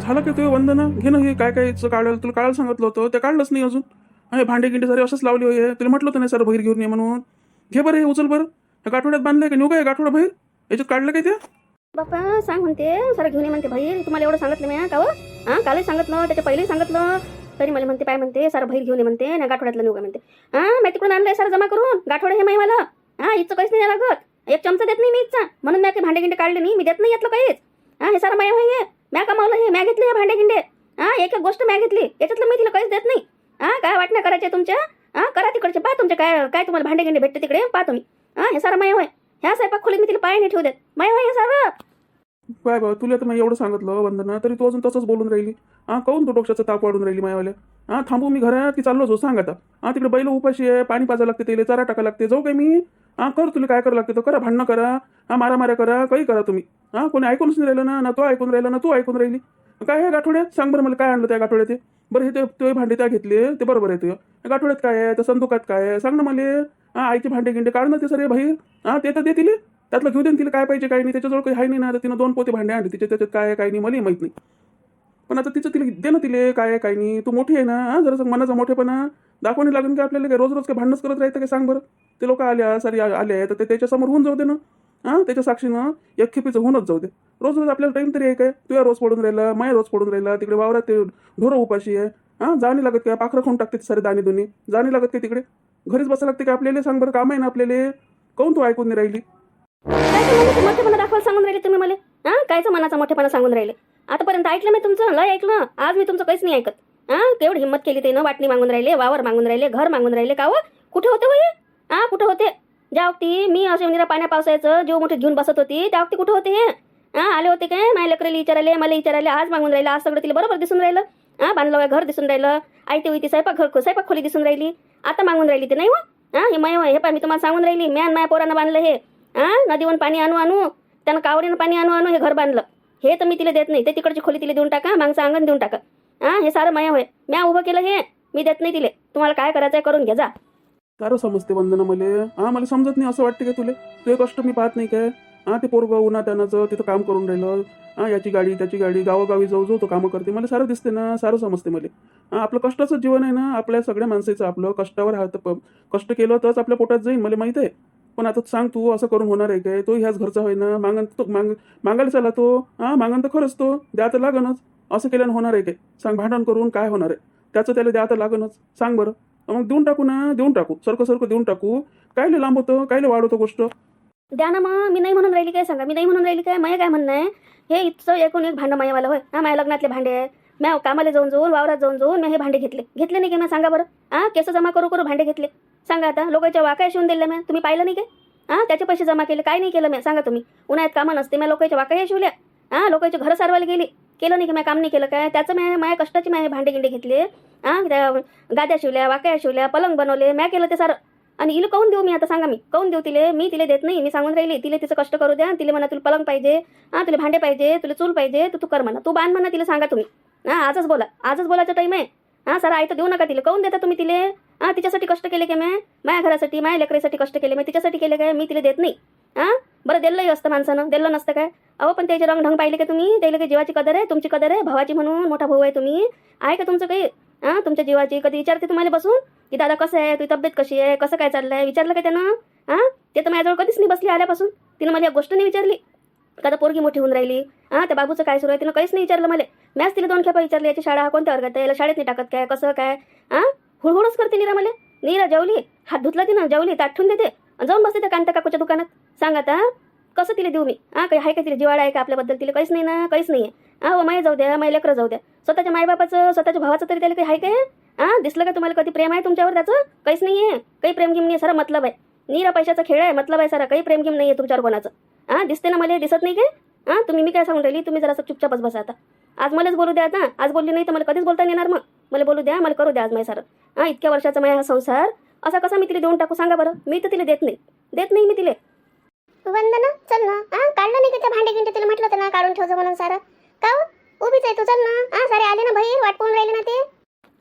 झालं का ते वंदना? घे ना हे काय काय काढायला तुला काढायला सांगितलं होतं. ते काढलंच नाही अजून. हे भांडे गिंडे सारे असंच लावले होय. तुला म्हटलं होतं नाही सर बाहेर घेऊन ये म्हणून. घे बरं हे उचल बरं. ह्या गाठवड्यात बांधलंय का? निघा गाठवडा बाहेर. याच्यात काढलं काय ते बाप्पा सांग म्हणते. सर घेऊन ये म्हणते बाहेर तुम्हाला एवढं सांगितलं मी का हो? हां? कालही सांगितलं त्याच्या पहिलेही सांगितलं. तरी मला म्हणते काय म्हणते सर बाहेर घेऊन ये म्हणते ना गाठवड्यातला निघा म्हणते. हां मी तिकडून आणलंय सर जमा करून. गाठवडे हे माही मला हां इथं काहीच नाही लागत. एक चमचा देत नाही मी इथचा म्हणून मी काही भांडे गिंडे काढले नाही. मी देत नाही यातलं काहीच. हां हे सर माय होय हे मॅ कमावलं हे. घेतले हे भांडे गिंडे? हां एक एक गोष्ट म्या घेतली. याच्यातलं मी तिला काहीच देत नाही. हा काय वाटण्या करायच्या तुमच्या? हा करा तिकडचे. पहा तुमचे काय काय तुम्हाला भांडे गिंडे भेटते तिकडे. पहा तुम्ही. हा हे सारा माय होय. ह्या स्वयंपाक खोलीत मी तिला पाय नाही ठेवू देत. माय होय हे सर. काय बा तुला तर मी एवढं सांगितलं हो, वंदना. तरी तू अजून तसंच बोलून राहिली. हा काऊन तू डोक्याचा ताप वाढून राहिली मायावाल्या? हा थांबू मी घरात की चाललो जो हो, सांग आता. हा तिकडे बैल उपाशी आहे पाणी पाजा लागते तेले चारा टाका लागते. जाऊ काय मी? हा कर तुला काय करावं लागते तर करा भांडणं करा. हा मारा मारा करा काही करा तुम्ही. हा कोणी ऐकूनच नाही राहिलं ना ना तो ऐकून राहिला ना तू ऐकून राहिली. काय आहे गाठोड्यात? सांग बरं मला काय आणलं त्या गाठोड्यात ते बरं हे ते ते भांडे त्या घेतले. ते बरोबर आहे ते. गाठोड्यात काय आहे? त्या संदुकात काय आहे? सांग ना मला. आईचे भांडे गिंडे काढ ना ते सर बाहेर. हा ते तर देतील. त्यातलं घेऊ दे तिला. काय पाहिजे काय नाही. त्याच्याजवळ काही आहे नाही ना. तर तिनं दोन पोते भांडे आणले. तिच्या त्याच्यात काय काय नाही मला माहीत नाही. पण आता तिचं तिला दे ना तिले काय आहे काय नाही. तू मोठी आहे ना हा? जरासं मनाचा मोठेपणा. दाखवणे लागेल की आपल्याला काय रोज रोज काय भांडणच करत राहतं काय सांग बरं? ते लोक आल्या सारी आले तर ते त्याच्यासमोर होऊन जाऊ दे ना. हां? त्याच्या साक्षीनं एक खेपीचं होऊनच जाऊ दे. रोज रोज आपल्याला टाईम तरी आहे काय? तुझ्या रोज पडून राहिला माया रोज पडून राहिला तिकडे वावरात ते ढोरं उपाशी आहे. हां? जाणी लागत काय? पाखरं खाऊन टाकते सारे दाणे दोन्ही जाणी लागत काय तिकडे? घरीच बसा लागते का आपल्याला? सांग बरं काम आहे ना आपल्याला? काऊन तू ऐकून नाही राहिली? काय ते मनाचं मोठेपणा दाखवायला सांगून राहिले तुम्ही मला? हा? कायचं मनाचा मोठेपणा सांगून राहिले? आतापर्यंत ऐकलं मी तुमचं? लय ऐकलं. आज मी तुमचं काहीच नाही ऐकत. हा केवढी हिंमत केली ते न? वाटणी मागून राहिले वावर मागून राहिले घर मागून राहिले का हो? कुठे होते वय हा कुठे होते? ज्या वक्ती मी असे निरा पाण्या पावसायचं जीव मोठे घेऊन बसत होती त्या वक्ती कुठे होते हे? हा आले होते काय? माझ्या लेकराला विचारायले मला विचारायले आज मागून राहिलं आज सगळं तिला बरोबर दिसून राहिलं. हा बांधलं वय घर दिसून राहिलं आयते ते ती स्वयंपाक घर स्वयंपाक खोली दिसून राहिली. आता मागून राहिली ते नाही हो? व हा हे माय हे पाय मी तुम्हाला सांगून राहिली म्यान माया पोरानं बांधलं हे. हा नदीवरून पाणी आणू आणू त्यानं कावडीनं पाणी आणू आणू हे घर बांधलं. हे तर मी तिला देत नाही. ते तिकडची खोली तिला देऊन टाका मागचं अंगण देऊन टाका. हा हे सारं माया होय. म्या उभं केलं हे मी देत नाही तिले. तुम्हाला काय करायचं आहे करून घ्या जा. सारं समजते वंदना मले. हा मला समजत नाही असं वाटतं का तुले? तुझे कष्ट मी पाहत नाही काय? हा ते पोरग उन्हा त्यानाचं तिथं काम करून राहिलं. हा याची गाडी त्याची गाडी गावोगावी जाऊ जाऊ तो कामं करते. मला सारं दिसते ना सारं समजते मला. हा आपलं कष्टाचं जीवन आहे ना आपल्या सगळ्या माणसाचं आपलं. कष्टावर हात कष्ट केलं तरच आपल्या पोटात जाईल मला माहीत आहे. पण आता सांग तू असं करून होणार आहे काय? तो ह्याच घरचा होय ना मागन तो मांग मागायला चला तो. हा मागन तर खरंच तो. द्या तर लागणच असं केल्यानं होणार आहे काय सांग भांडण करून काय होणार आहे? त्याचं त्याला द्या तर लागणच सांग बरं. मग देऊन टाकू ना. देऊन टाकू. सरकं सरकं देऊन टाकू. कायले लांब होतं? कायले वाढवतो गोष्ट? द्या ना मग. मी नाही म्हणून राहिली काय सांगा? मी नाही म्हणून राहिली काय? माया काय म्हणणं आहे? हे इथचं एकूण एक भांडं मायावाला होय. हा माझ्या लग्नातले भांडे आहे. म्या कामाला जाऊन जाऊन वावरात जाऊन जाऊन मी हे भांडे घेतले. घेतले नाही की ना सांगा बरं? हा केस जमा करू करू भांडे घेतले. सांगा आता लोकांच्या वाकाय शिवून दिल्या मॅ तुम्ही पाहिलं नाही काय? हा त्याचे पैसे जमा केले काय नाही केलं मॅ सांगा तुम्ही. उन्हाळ्यात कामं नसते मॅ लोकांच्या वाकाय शिवल्या? हा लोकांचे घरं सारवायला गेली. केलं नाही की मॅ काम नाही केलं काय? त्याचं मॅ माझ्या कष्टाची माझ्या हे भांडे गिंडे घेतले. हा त्या गाद्या शिवल्या वाकाया शिवल्या पलंग बनवले मॅ केलं ते सारं. आणि इला काऊन देऊ मी आता? सांगा मी. काऊन देऊ तिले? मी तिला देत नाही मी सांगून राहिली. तिला तिचं कष्ट करू द्या तिला म्हणा तुला पलंग पाहिजे. हा तुला भांडे पाहिजे तुला चूल पाहिजे तू तू कर म्हणा. तू बांध म्हणा तिला सांगा तुम्ही. हा आजच बोला. आजच बोलायचा टाईम आहे. हा सर आई तर देऊ नका तिला. काऊन देता तुम्ही तिले? हा तिच्यासाठी कष्ट केले की मी? माझ्या घरासाठी माझ्या लेकरासाठी कष्ट केले मी? तिच्यासाठी केले काय? मी तिला देत नाही. हा? बरं दिलंही असतं माणसानं. दिलं नसतं काय? अहो पण त्याचे रंग ढंग पाहिले का तुम्ही? त्याला काही जीवाची कदर आहे तुमची कदर आहे भावाची म्हणून मोठा भाऊ आहे तुम्ही. आहे का तुमचं काही? हा तुमच्या जीवाची. कधी विचारते तुम्हाला बसून? की दादा कसं आहे? तुझी तब्येत कशी आहे? कसं काय चाललंय? विचारलं का त्यानं? हा? ते तर माझ्याजवळ कधीच नाही बसली आल्यापासून. तिनं मला एक गोष्ट नाही विचारली. का आता पोरगी मोठी होऊन राहिली? हा त्या बाबूचं काय सुरू आहे? तिनं काहीच नाही विचारलं मला. मॅच तिला दोन खेपा विचारली याची शाळा कोणत्या वर्गात आहे? याला शाळेत नाही टाकत काय? कसं काय? हा? हुळहुळच करते नीरा मला. नीरा जेवली हात धुतला ती ना जेवली ताठून देते. जाऊन बसते त्या कांता काकूच्या दुकानात. सांग आता कसं तिला देऊ मी? हा काही आहे का तिला? जिवाळा आहे का आपल्याबद्दल तिला? काहीच नाही ना काहीच नाही आहे हा माय जाऊ द्या माय लेकरं जाऊ द्या. स्वतःच्या मायबापाचं स्वतःच्या भावाचं तरी त्याला काही आहे काय हा? दिसलं का तुम्हाला कधी प्रेम आहे तुमच्यावर त्याचं? काहीच नाही आहे काही प्रेम गिम नाही सारा मतलब आहे. नीरा पैशाचा खेळ आहे मतलब आहे सारा. काही प्रेम गिम नाही आहे तुमच्यावर कोणाचं. हा दिसते ना मला दिसत नाही काय हा तुम्ही मी काय सांगून राहिली? तुम्ही जरासं चुपचापच बसा आता. आज मलाच बोलू द्या आता. आज बोलली नाही तर मला कधीच बोलता येणार मग? मला बोलू द्या मला करू द्या आज माझ्या सारं. हा इतक्या वर्षाचा माझा हा संसार. असा कसा मी तिला देऊन टाकू सांगा बरं. मी तर तिला देत नाही. देत नाही मी तिला. वंदना चल ना. हा काढलं नाही का त्या भांडे गिंडे तुला म्हटलं होतं ना काढून ठेवचं म्हणून सारं. का हो? उभीच आहे तू चल ना. हा सारे आले ना बाहेर वाट पाहून राहिले ना ते.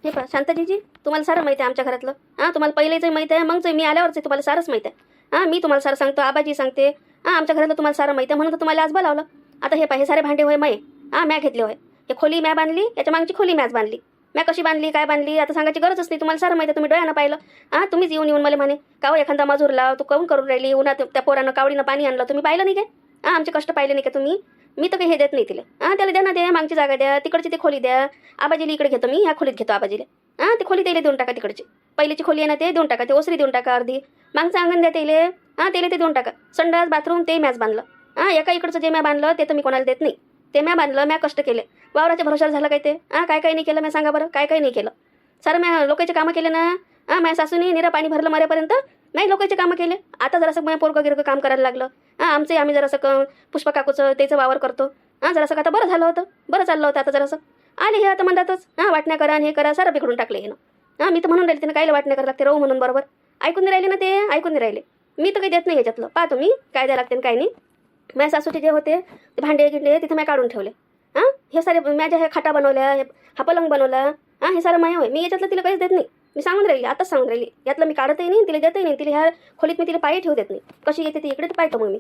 हे पहा शांताजीजी तुम्हाला सारं माहिती आहे आमच्या घरातलं. हां तुम्हाला पहिलेच माहिती आहे मगच मी आल्यावरच तुम्हाला सारंच माहिती आहे. हां मी तुम्हाला सारं सांगतो आबाजी सांगते. हां आमच्या घरातलं तुम्हाला सारं माहिती आहे म्हणून तर तुम्हाला आज बोलावलं. आता हे पहा हे सारे भांडे होय मै हां म्या घेतले होय. हे खोली मॅ बांधली याच्या मागची खोली मॅच बांधली. मॅ कशी बांधली काय बांधली आता सांगायची गरजच नाही. तुम्हाला सारं माहिती तुम्ही डोळ्यानं पाहिलं. हां तुम्हीच येऊन येऊन मला म्हणे का हो एखादा मजूर लाव तू काऊन करून राहिली? उन्हात त्या पोरानं कावडीनं पाणी आणलं तुम्ही पाहिलं नाही काय? हां आमचे कष्ट पाहिले नाही का तुम्ही? मी तर काही हे देत नाही तिला. हां त्याला द्या ना द्या मागची जागा द्या तिकडची ती खोली द्या. आबाजीला इकडे घेतो मी ह्या खोलीत घेतो आबाजीला. हां ते खोली त्याला देऊन टाका तिकडची. पहिलीची खोली आहे ना ते देऊन टाका ते ओसरी देऊन टाका अर्धी. मागचं अंगण द्या त्याला. हां त्याला ते देऊन टाका. संडास बाथरूम ते मॅच बांधलं. हां एका इकडचं जे मॅ बांधलं ते तर मी कोणाला देत नाही. ते मॅ बांधलं मॅ कष्ट केले. वावराच्या भरोशावर झालं काय ते? हां काय काय नाही केलं मी सांगा बरं? काय काय नाही केलं? सारं मॅ लोकांचे कामं केले ना? हां माझ्या सासूनी निरा पाणी भरलं मरेपर्यंत नाही लोकांचे कामं केले. आता जरासं माझ्या पोरगं गिरकं काम करायला लागलं. हां आमचे आम्ही जरासं क पुष्पा काकूचं त्याचं वावर करतो. हां जरासं का आता बरं झालं होतं. बरं चाललं होतं आता जरासं. आले हे आता म्हणतातच हां वाटण्या करा आणि हे करा सारं बिघडून टाकले हे हां मी तर म्हणून राहिले त्यानं कायला वाटण्या करायला लागते राहू म्हणून बरोबर. ऐकून नाही राहिले ना ते? ऐकून नाही राहिले. मी तर काही देत नाही याच्यातलं पाहतो मी काय द्यायला लागते काय नाही. माझ्या सासूचे जे होते ते भांडे गिंडे तिथं मी काढून ठेवले. हे सारे माझ्या ह्या खाटा बनवल्या हे हा पलंग बनवला हां हे सारं माया होय. मी याच्यातलं तिला काहीच देत नाही. मी सांगून राहिली आताच सांगून राहिली. यातलं मी काढतही नाही तिला देतही नाही तिला ह्या खोलीत मी तिला पाय ठेवू देत नाही. कशी येते ती इकडे तर पाहतो मग मी.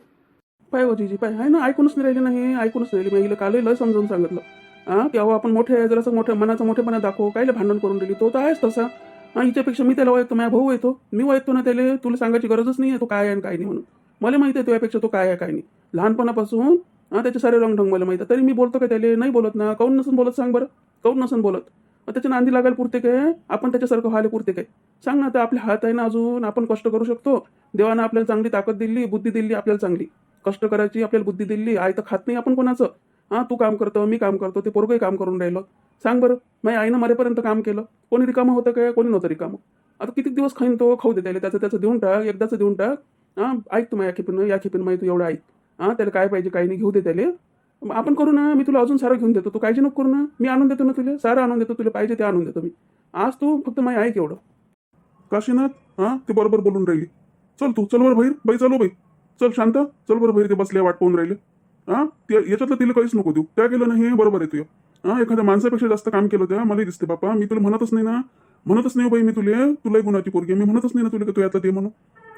पाय होती जी पाय. आहे ना ऐकूनच नाही नाही ऐकूनच नाही राहिली. मी हिला लय समजावून सांगितलं. हां अहो आपण मोठे आहे जरासं मोठ्या मनाचं मोठेपणा दाखव कायले भांडण करून राहिली? तो तर आहेच तसा. हां हिच्यापेक्षा मी त्याला वळतो माझ्या भाऊ येतो. मी वळतो ना त्याला तुला सांगायची गरजच नाही आहे तो काय आहे आणि काय नाही म्हणून. मला माहिती आहे तुझ्यापेक्षा तो काय आहे काय नाही. लहानपणापासून हां त्याचे सारे रंगढंग मला माहिती आहे तरी मी बोलतो का त्याले? नाही बोलत ना. काऊन नसून बोलत सांग बरं. काऊन नसून बोलत? मग त्याच्या नांदी लागायला पुरते काय? आपण त्याच्यासारखं व्हायला पुरते काय? सांग ना तर आपले हात आहे ना अजून. आपण कष्ट करू शकतो. देवानं आपल्याला चांगली ताकद दिली बुद्धी दिली आपल्याला चांगली. कष्ट करायची आपल्याला बुद्धी दिली. आई तर खात नाही आपण कोणाचं. हां तू काम करतो मी काम करतो ते पोरगंही काम करून राहिलं. सांग बरं. माझ्या आईनं मरेपर्यंत काम केलं. कोणी रिकामं होतं काय? कोणी नव्हतं रिकामं. आता किती दिवस खाईन तो? खाऊ दे त्याला. त्याचं त्याचं देऊन टाक. एकदाचं देऊन टाक. हां ऐक तू माझ्या खेपीनं या खेपीनं माहिती तू एवढं ऐक. हां त्याला काय पाहिजे काही नाही घेऊ दे त्याला. आपण करू ना मी तुला अजून सारं घेऊन देतो. तू काळजी नको करू ना. मी आणून देतो ना तुला. सारं आणून देतो तुला पाहिजे ते आणून देतो मी. आज तू फक्त माझी ऐक एवढं काशीनाथ हां ते बरोबर बोलून राहिली. चल तू चल बरं बाहेर. बाई चलो बाई. चल शांत. चल बरं बाहेर ते बसले वाट पाहून राहिले. हां ते याच्यातलं तिला काहीच नको देऊ. त्या केलं ना हे बरोबर आहे तुझ्या हां एखाद्या माणसापेक्षा जास्त काम केलं त्या मला दिसते बापा. मी तुला म्हणतच नाही ना. म्हणतच नाही हो बाई मी तुले. तुलाही गुणाची पोरगी मी म्हणतच नाही ना तुला तू यातला दे म्हणून.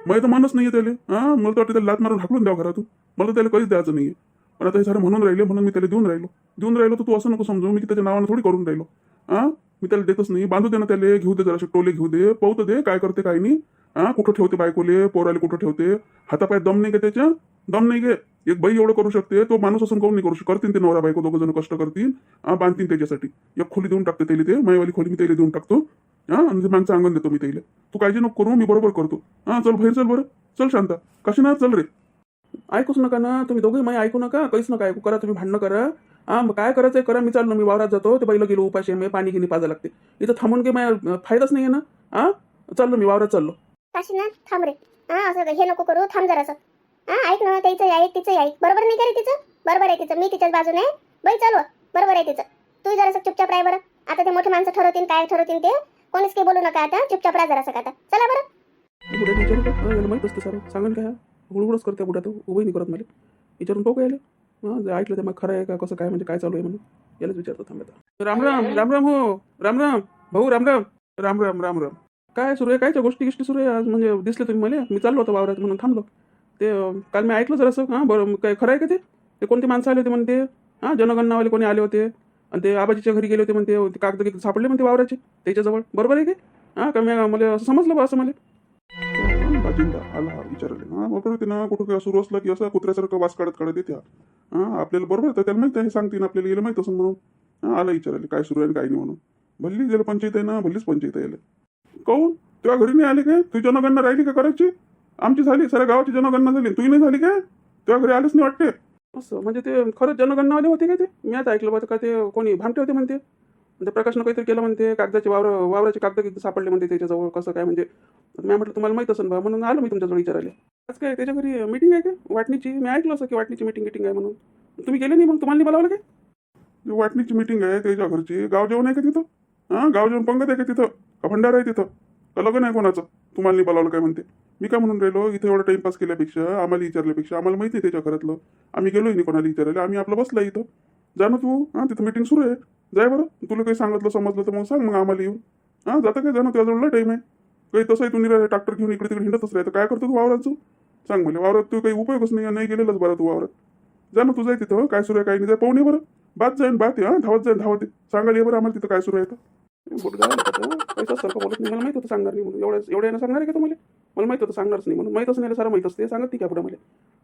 मला तर मनच नाही त्याला. हां? मला तर वाटतं त्याला लात मारून हाकलून द्यावं घरातून. मला तर त्याला कधीच द्यायचं नाही पण आता हे सारं म्हणून राहिले म्हणून मी त्याला देऊन राहिलो. देऊन राहिलो तर तू असं नको समजू. मी त्याच्या नावानं थोडी करून राहिलो. हां? मी त्याला देतच नाही. बांधू दे ना त्याला. घेऊ दे जरा टोले घेऊ दे. पाहू दे. काय करते काय नाही. हां? कुठं ठेवते बायकोले? पोराले कुठं ठेवते? हातापाय दम नाही का त्याच्या? दम नाही गे एक बाई एवढं करू शकते. तो माणूस असून काऊन नाही करू शकत? करतील ते नवरा बायको दोघं जण कष्ट करतील बांधतील त्याच्यासाठी. एक खोली देऊन टाकते त्याला ते. मायवाली खोली मी त्याला देऊन टाकतो. हां मागचं अंगण देतो मी त्याला तू काळजी नको करू मी बरोबर करतो. हां चल बाहेर चल बरं. चल शांता. कशी ना चल रे? ऐकूच नका ना. तुम्ही दोघे माही ऐकू नका. काहीच नका ऐकू. करा तुम्ही भांडणं करा. हा मग काय करायचंय? करा. मी चाललो. मी वावरात जातो. ते बैल गेलो उपाशी. मी पाणी गिनी पाजा लागते. इथं थांबून घे माझ्या फायदाच नाही आहे ना? हा चाललो मी वावरात चाललो. काशीनाथ थांब रे. हा असं हे नको करू. थांब जरासं. हा ऐक ना. त्याचं ऐक तिचं ऐक बरोबर नाही का रे तिचं. बरोबर आहे तिचं. मी तिच्याच बाजूने आहे. बाई चालू बरोबर आहे तिचं. तू जरासं चुपचाप राह बरं. आता ते मोठे माणसं ठरवतील काय ठरवतील ते. कोणीच काही बोलू नका आता चुपचाप राहा जरासं का आता. चला बरं. बुड्याला विचारू का हा, याला माहीत असतं सारं. सांगेन काय हुडहुडच करते बुड्या तो. उभंही नाही करत मला विचारून पाहू का याला? हां जर ऐकलं ते मग खरं आहे का कसं काय म्हणजे काय चालू आहे म्हणून. यालाच विचारतो थांबता राम राम राम राम हो. राम राम. भाऊ राम राम. राम राम राम राम. काय सुरू आहे कायच्या गोष्टी गिष्टी सुरू आहे आज म्हणजे दिसले तुम्ही मला. मी चाललो होतो वावरात म्हणून थांबलो. ते अं, काल मी ऐकलं जरासं. हां बरं मग काय खरं आहे का ते? ते कोणते माणसं आले होते म्हणते हां जनगणनावाले कोणी आले होते? आणि ते आबाजीच्या घरी गेले होते म्हणते ते कागद सापडले म्हणते वावराचे त्याच्याजवळ. बरोबर आहे का? हां का मी मला असं समजलं बा असं मला. बाजिंदा आला विचारले. हा बरोबर ते ना कुठं काय सुरू असलं की असं कुत्र्यासारखं वास काढत काढत येते हा आपल्याला बरोबर तर त्याला माहिती आहे हे सांगतील आपल्याला गेलं माहीत असं म्हणून. हा आला विचारले काय सुरू आहे काय नाही म्हणून. भल्ली गेलं पंचायत आहे ना भल्लीच पंचायत आहे याला. काऊन? घरी नाही आले काय? तुझी जनगणना राहिली का करायची? आमची झाली साऱ्या गावाची जनगणना झाली. तुझी नाही झाली काय? तेव्हा घरी आलेच नाही वाटते? असं. म्हणजे ते खरंच जनगणनावाले होते का ते? मी आता ऐकलं बघा का ते कोणी भामटे होते म्हणते. ते प्रकाशनं काहीतरी केलं म्हणते कागदाचे वावर वावराचे कागद किती सापडले म्हणते त्याच्याजवळ कसं काय म्हणजे. मी म्हटलं तुम्हाला माहीत असेल बा म्हणून आलो मी तुमच्याजवळ विचारायला. आज काय त्याच्या घरी मीटिंग आहे का? वाटणीची? मी ऐकलं असं की वाटणीची मीटिंग गिटिंग आहे म्हणून. तुम्ही गेले नाही मग? तुम्हाला नाही बोलावलं काय? वाटणीची मीटिंग आहे त्याच्या घरची. गाव जेवण आहे का तिथं? हां? गाव जेवण पंगत आहे का तिथं? का भंडार आहे तिथं? का लग्न आहे कोणाचं? तुम्हाला नाही बोलावलं काय म्हणते? मी काय म्हणून राहिलो? इथे एवढा टाइमपास केल्यापेक्षा आम्हाला विचारल्यापेक्षा आम्हाला माहिती आहे त्याच्या घरातलं. आम्ही गेलोय नाही कोणाला विचारायला. आम्ही आपलं बसला इथं. जा ना तू. हां तिथं मीटिंग सुरू आहे. जाय बरं. तुला काही सांगितलं समजलं तर मग सांग मग आम्हाला येऊन. हां जाता काय? जाणं त्याजवळला टाईम आहे. काही तसंही तू निरा ट्रॅक्टर घेऊन इकडे तिकडे हिंडतच राहतं काय करतो तू वावरात तू सांग मला. वावरात तू काही उपयोगच नाही. नाही गेलेलाच बरं तू वावरात. जा ना तू जाय तिथं. काय सुरू आहे काय नाही. जाय पाहुणे बरं. बात जाईन बात आहे, हां धावत जाईन धावत आहे. सांगायला ये बरं आम्हाला तिथं काय सुरू आहे तर. बोलत नाही. मला माहिती होतं सांगणार नाही म्हणून. एवढ्या एवढ्यानं सांगणार आहे का तुम्हाला? मला माहीत होतं सांगणारच नाही. म्हणून माहीतच नाही सारं माहीत असते. सांगत ती काय पुढे मला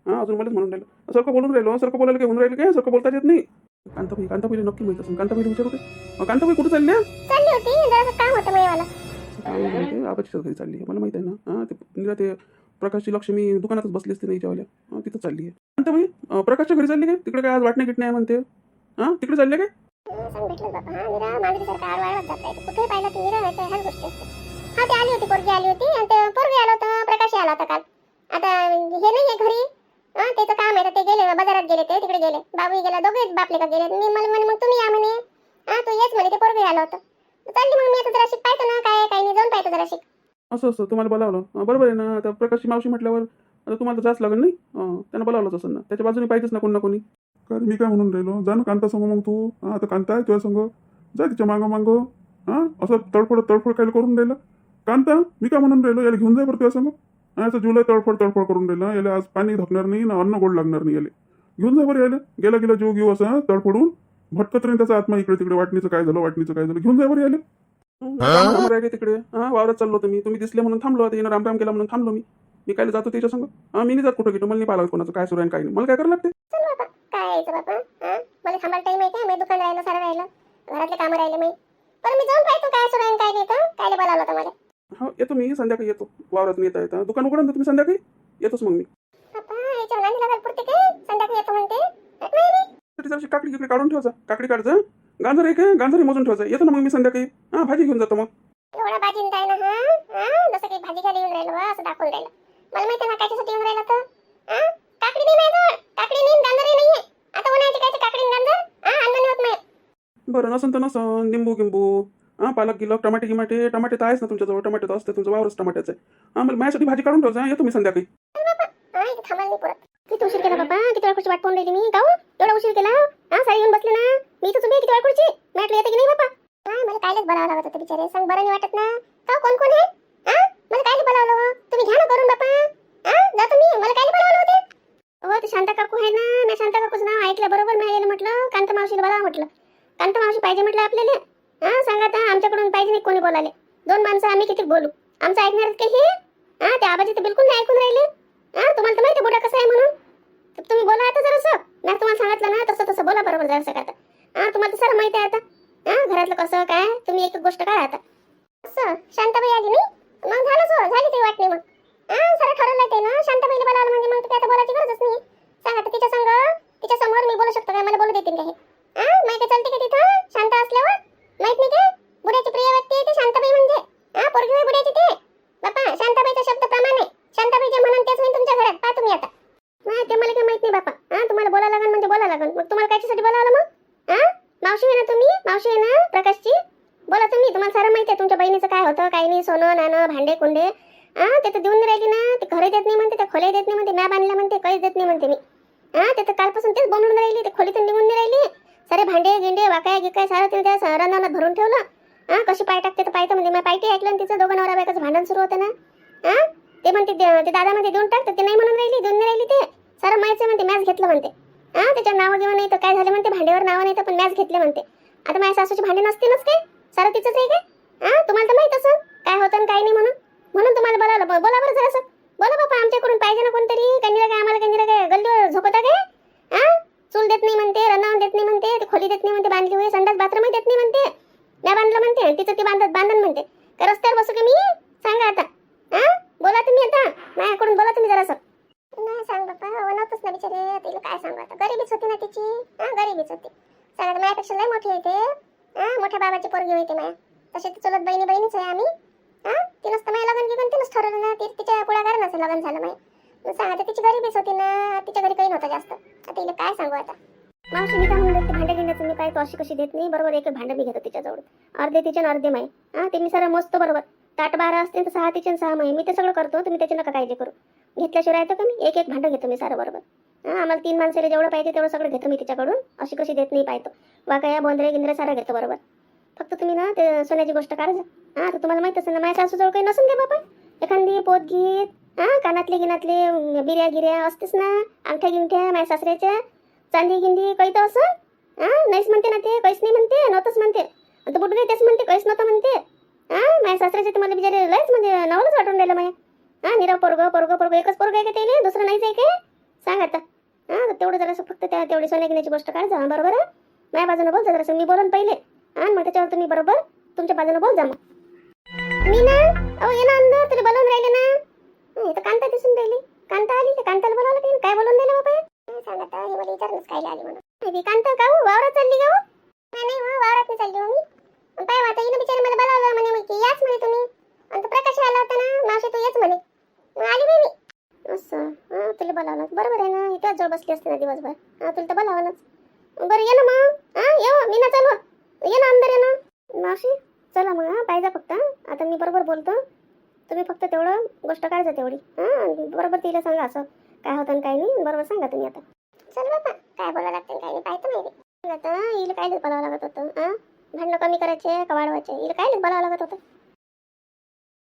हां अजून मलाच म्हणून राहिलं. सारखं बोलून राहिलो सारखं बोलायला काय होऊन राहिलं काय? सारखं बोलता येत नाही. कांताबाई कांताबाईला नक्की माहीत असेल. कांताबाईला विचारू अं, कांताबाई कुठं चालल्या? चालली होती. जरासं काम होतं मायावाला काय माहिती आबाच्या घरी चालली आहे. मला माहीत आहे ना. हां ते निरा ते प्रकाशची लक्ष्मी दुकानातच बसली असते नाही जेवायला हां तिथं चालली आहे. कांताबाई प्रकाशच्या घरी चालली काय? तिकडे काय आज वाटणे गिटणे आहे म्हणते? हां तिकडे चालले काय? हा कुठे पाहिलं की निरा ह्याच गोष्टी हा ते आली होती पोरगी आली होती. आणि ते पोरगी आलं होतं काल. आता हे नाही घरी. हा त्याचं काम आहे ते गेले बाजारात गेले ते तिकडे गेले. बाबू गेला दोघे बापले का गेले. मी मला म्हणे मग तुम्ही या म्हणे. हा तू येच म्हणे ते पोरगी आलं होतं. चालली मग मी आता जरा शिक पाहतो ना काय काय नाही जाऊन पाहतो जरा शिक असं असं तुम्हाला बोलावलं. बरोबर आहे ना आता प्रकाशची मावशी म्हटल्यावर आता तुम्हाला जास्त लागेल नाही? त्यांना बोलावलंच असेल ना. त्याच्या बाजूने पाहिजेच ना कोण ना कोणी. का रे, मी काय म्हणून राहिलो? जा ना कांता संग मग तू. हा आता कांता आहे तुझ्या संग. जा तिच्या मागं मागं. हा असं तडफड तडफड काय करून राहिलं. कांता मी काय म्हणून राहिलो? याला घेऊन जाय बरं तुझ्या संग. असं जुलै तडफड तडफड करून राहिलं. याला आज पाणी धकणार नाही ना अन्न गोड लागणार नाही याला. घेऊन जा बरं याला. गेला गेला जीव घेऊ असं तडफडून. भटकत राहील त्याचा आत्मा इकडे तिकडे. वाटणीचं काय झालं वाटणीचं काय झालं. घेऊन जा बरं याला. तिकडे. हां वावरात चाललो होतो मी. तुम्ही दिसले म्हणून थांबलो. आता राम राम केला म्हणून थांबलो मी. मी काय जातो त्याच्या संग? हां मी नाही जात कुठं घेतो मला नाही पाहिलं कोणाचं काय सुरू काय नाही. मला काय करायला लागते? चल बाबा. काय यायचं बाबा? मला थांबायला टाइम आहे काय मी दुकान राहिलं सारं राहिलं घरातले कामं राहिले मी. पण मी जाऊन पाहतो काय सुरू काय नाही तर? कायले बोलावलं होतं मला? येतो मी संध्याकाळी येतो. वावरातून येता येता. दुकान उघडा ना तुम्ही संध्याकाळी येतोच मग मी. जराशी काकडी गिकडी काढून ठेवायचा काकडी काढजा गांजर आहे काय गांजर मोजून ठेवायचा येतो ना मग मी संध्याकाळी. हां भाजी घेऊन जातो मग. एवढा भाजी काय ना हा? जसं भाजी घ्यायला येऊन राहिलं बा, असं दाखवून राहिलं. मला माहिती ना कायच्यासाठी येऊन राहिलं तर काकडी नाही माझ्याजवळ. काकडी नाही आता उन्हाळ्याची काय ते काकडी आणि गांजर? हा अन्न नाही होत नाही बरं नसन तर नसन. लिंबू गिंबू. हां पालक गिलक टमाटे गिमाटे टमाटे तर आहेच ना तुमच्याजवळ. टमाटे तर असते तुमचं वावरच टमाट्याचं. आहे हां मला माझ्यासाठी भाजी काढून ठेवायचा येतो मी संध्याकाळी. नाही किती उशीर केला बाबा किती वेळ खुर्ची वाट पाहून राहिली मी? गाऊ एवढा उशीर केला? हा साडी घेऊन बसले ना? मी इथं तुम्ही किती वेळ खुर्ची? म्हटलं येते की नाही बाबा? हा मला कायलेच बरावं लागत होतं बिचारे. सांग बरं नाही वाटत ना? का कोण कोण आहे हा मला कायले बोलावलं हो? तुम्ही घ्या ना करून बाबा हा जातो मी मला कायले बोलावलं होते? हो ते शांता काकू आहे ना? मी शांता काकूचं नाव ऐकलं बरोबर मी म्हटलं. कांता मावशीला बोलावं म्हटलं. कांता मावशी पाहिजे म्हटलं आपल्याला. हा सांगा आता आमच्याकडून पाहिजे नाही कोणी बोलाले दोन माणसं आम्ही किती बोलू? आमचं ऐकणार आहेत हे? हा त्या आबाजी तर बिलकुल नाही ऐकून राहिले. हा तुम्हाला तर माहिती बोला कसं आहे म्हणून. तर तुम्ही बोला आता जरासं. मी तुम्हाला सांगितलं ना तसं तसं बोला बरोबर जरासं का आता हा तुम्हाला तर सर माहिती आहे आता. हा घरातलं कसं काय? तुम्ही एक गोष्ट काय आता. असं शांताबाई आली मी? मग झालं सो झाली ती वाटणी मग. हा सर ठरवलं ते ना शांताबाईला बोलावलं म्हणजे मग ते आता बोलायची गरजच नाही. सांगा आता तिच्या संग तिच्या समोर मी बोलू शकतो काय? मला बोलू देतील का हे? हा माहिती चालते का तिथं? शांत असल्यावर? माहीत नाही का? बुड्याची प्रिय व्यक्ती आहे शांताबाई म्हणजे. हा पोरगी होय बुड्याची ते. बापा शांताबाईचा शब्द प्रमाणे शांताबाई जे म्हणून तेच होईल तुमच्या घरात. पहा तुम्ही आता. नाही ते मला काय माहीत नाही बापा. हा तुम्हाला बोला लागन म्हणजे बोला लागन. मग तुम्हाला कायच्यासाठी बोलावलं मग? हा? मावशी आहे ना तुम्ही? मावशी आहे ना प्रकाशची? बोला तुम्ही. तुम्हाला सारं माहिती आहे तुमच्या बहिणीचं काय होतं काय नाही सोनं नाणं भांडे कुंडे. हा ते तर देऊन राहिली ना. ते घरे देत नाही म्हणते त्या खोल्या देत नाही म्हणते मॅ बांधल्या म्हणते काहीच देत नाही म्हणते मी. हा ते तर कालपासून तेच बोलून राहिली ते खोलीतून निघून नाही राहिली सारे भांडे गिंडे वाकाय गिकाय सारं तिने त्या रानात भरून ठेवलं. हां कशी पाय टाकते तर पायतं म्हणजे मग पायटी ऐकलं तिचं दोघं नवरा बायकाचं भांडण सुरू होतं ना. हां ते म्हणते दे- ते दादा म्हणते देऊन टाक. तर ते नाही म्हणून राहिली देऊन राहिली ते. सारं माहिती म्हणते मॅच घेतलं म्हणते. हां त्याच्या नावं घेऊन नाही तर काय झालं म्हणते भांड्यावर नावं नाही तर पण मॅच घेतले म्हणते. आता माझ्या सासूची भांडे नसते नसते सारं तिचंच आहे काय? हां तुम्हाला तर माहीत असं काय होतं आणि काय नाही म्हणून. म्हणून तुम्हाला बोलावलं बोला बरं जरासं. बोला बापा आमच्याकडून पाहिजे ना कोणतरी कंदिरा काय आम्हाला कंदिरा काय गल्लीवर झोपता काय? हां चूल देत नाही म्हणते रनावून देत नाही म्हणते ते खोली देत नाही म्हणते बांधली होई संडास बाथरूम देत नाही म्हणते. नाही बांधलं म्हणते तिचं ती बांधत बांधन म्हणते. का रस्त्यावर बसू की मी? सांगा आता. हा बोला तुम्ही आता. माझ्याकडून बोला तुम्ही जरासं. नाही सांग बाप्पा. हो, बनवतच ना बिचारे. तिला काय सांगू आता? गरीबीच होती ना तिची. हा गरीबीच होती. सांगा माझ्यापेक्षा लय मोठी होते. हा मोठ्या बाबाची पोरगी होती माया. तसे ती चुलत बहिणी बहिणीच आहे आम्ही. हा तिनंच तर माझ्या लग्न गिगन तिनंच ठरवलं ना. ती तिच्या पुढाकारानं लग्न झालं माय. सांगा आता तिची गरीबीच होती ना. तिच्या घरी काही नव्हतं जास्त. तिला काय सांगू आता? मावशी मी काय म्हणत होते भांडे घेण्याचं मी काय तो अशी कशी देत नाही? बरोबर एक भांडं मी घेतो तिच्याजवळ. अर्धे तिचे अर्धे माय हा ते मी सर मस्त बरोबर. ताट बारा असते तर सहा तिचे सहा माय मी ते सगळं करतो तुम्ही त्याचे नका काळजी करू. घेतल्याशिवाय येतो का मी? एक एक भांडं घेतो मी सारं बरोबर. हा आम्हाला तीन माणसाला जेवढं पाहिजे तेवढं सगळं घेतो मी तिच्याकडून. अशी कशी देत नाही पाहतो. वाकाया बोंद्रे गिंद्रे सारं घेतो बरोबर. फक्त तुम्ही ना ते सोन्याची गोष्ट काढा हा तर तुम्हाला माहीत असेल ना माझ्या सासूजवळ काही नसून घ्या बाबा एखादी पोत घेत हा कानातले गिनातले बिर्या गिर्या असतेच ना अंगठ्या गिंठ्या माझ्या सासऱ्याच्या चांदी गिंदी काही तर असं हा नाहीच म्हणते ना ते काहीच नाही म्हणते नव्हतंच म्हणते आणि तो बुडू तेच म्हणते काहीच नव्हतं म्हणते हा माझ्या सासऱ्याचे तुम्हाला मला बिचारे लयच म्हणजे नवलंच वाटून राहिलं माझ्या हा निराव पोरग पोरग पोरग एकच पोरग आहे का त्याला दुसरं नाहीच आहे काय सांग आता हा तेवढं जरासं फक्त त्या तेवढी सोन्या घेण्याची गोष्ट काढ जा बरोबर आहे माझ्या बाजूने बोल जा जरासं मी बोलून पहिले हा मग त्याच्यावर तुम्ही बरोबर तुमच्या बाजूने बोल जा मग मी ना अहो ये ना अंदर तुला बोलवून राहिले ना हं, इथं कांता दिसून राहिली. कांता आली तर कांताला बोलावलं काही काय बोलून राहिलं बाबा? सांगत हे मला विचारूनच काय आली म्हणून. कांता का हो? वावरात चालली का हो? नाही नाही हो, वावरात नाही चालली हो मी. पण काय आता हिनं बिचारी मला बोलावलं म्हणे मग की याच म्हणे तुम्ही. आणि तो प्रकाश आला होता ना मावशी तू येच म्हणे. मग आली बाई मी. असं? हा तुला बोलावलं. बरोबर आहे ना इथेच जवळ बसली असते ना दिवसभर. हा तुला तर बोलावलंच. बरं ये ना मग. हा ये हो, मी ना चालू ये ना अंदर ये ना. मावशी चला मग हा पाहिजे फक्त. आता मी बरोबर बोलतो. तुम्ही फक्त तेवढं गोष्ट काढजा तेवढी. हां बरोबर तिला सांगा असं. काय होतं आणि काय नाही बरोबर सांगा तुम्ही आता. चल बाबा काय बोलावं लागतं काय नाही पाहतो माहिती आता हिला काय बोलावं लागत होतं? हां? भांडणं कमी करायचे का वाढवायचे? हिला काय बोलावं लागत होतं?